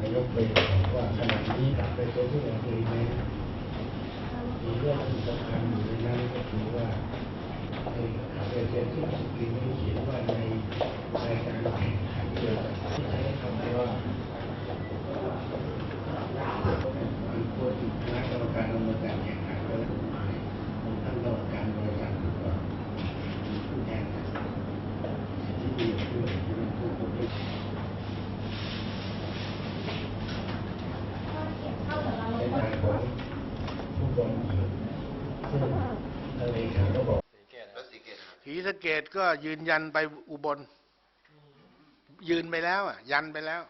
นายกเลยบอกว่าขณะนี้กลับไปตัวที่เราคุยในมีเรื่องที่สำคัญอยู่ในนั้นก็คือว่าในข่าวเอเชียที่ผมคุยนี้เขียนว่าใน ผู้บริหารซึ่งทางเลขาก็บอกแล้วสีเกตครับศรีสะเกดก็ยืนยันไปอุบล ยืนไปแล้วอะ ยันไปแล้ว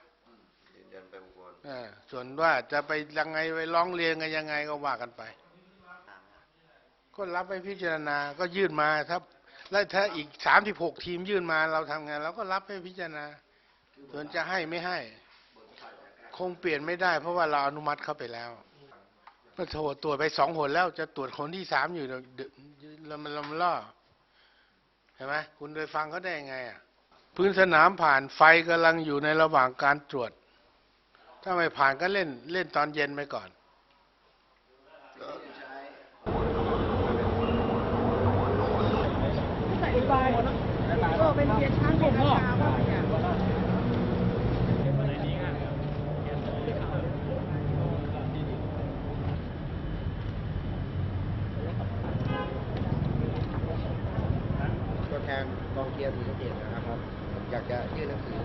ยืนยันไปอุบลเออส่วนว่าจะไปยังไงไปร้องเรียนกันยังไงก็ว่ากันไป ก็รับไปพิจารณาก็ยื่นมาถ้าแล้วถ้าอีกสามสิบหกทีมยื่นมาเราทำไงเราก็รับให้พิจารณา ส่วนจะให้ไม่ให้ คงเปลี่ยนไม่ได้ เพราะว่าเราอนุมัติเข้าไปแล้ว ก็โทรตรวจไปสองหนแล้ว จะตรวจคนที่สามอยู่เดี๋ยวเดี๋ยวเรามันลำล่อเห็นไหมคุณโดยฟังเขาได้ยังไงอะพื้นสนามผ่านไฟกำลังอยู่ในระหว่างการตรวจ ถ้าไม่ผ่านก็เล่นเล่นตอนเย็นไปก่อนใส่ใบก็เป็นเพียงช่างเป็นราคาว่าอย่าง ทนกองเชียร์ศรีสะเกดนะครับ อยากจะยื่นหนังสือ